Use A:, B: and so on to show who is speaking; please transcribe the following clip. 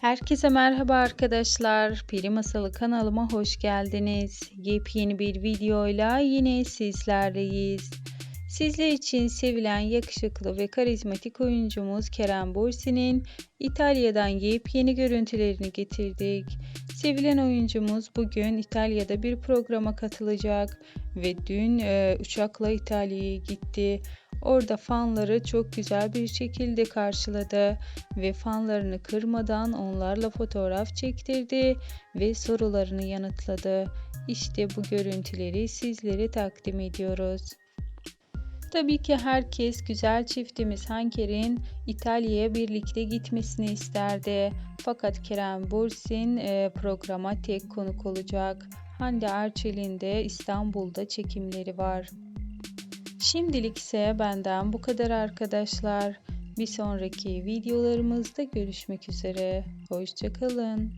A: Herkese merhaba arkadaşlar. Peri Masalı kanalıma hoş geldiniz. Yepyeni bir videoyla yine sizlerleyiz. Sizler için sevilen yakışıklı ve karizmatik oyuncumuz Kerem Bürsin'in İtalya'dan yepyeni görüntülerini getirdik. Sevilen oyuncumuz bugün İtalya'da bir programa katılacak ve dün e, uçakla İtalya'ya gitti. Orada fanları çok güzel bir şekilde karşıladı ve fanlarını kırmadan onlarla fotoğraf çektirdi ve sorularını yanıtladı. İşte bu görüntüleri sizlere takdim ediyoruz. Tabii ki herkes güzel çiftimiz Hanker'in İtalya'ya birlikte gitmesini isterdi. Fakat Kerem Bürsin e, programa tek konuk olacak. Hande Erçel'in de İstanbul'da çekimleri var. Şimdilik ise benden bu kadar arkadaşlar. Bir sonraki videolarımızda görüşmek üzere. Hoşçakalın.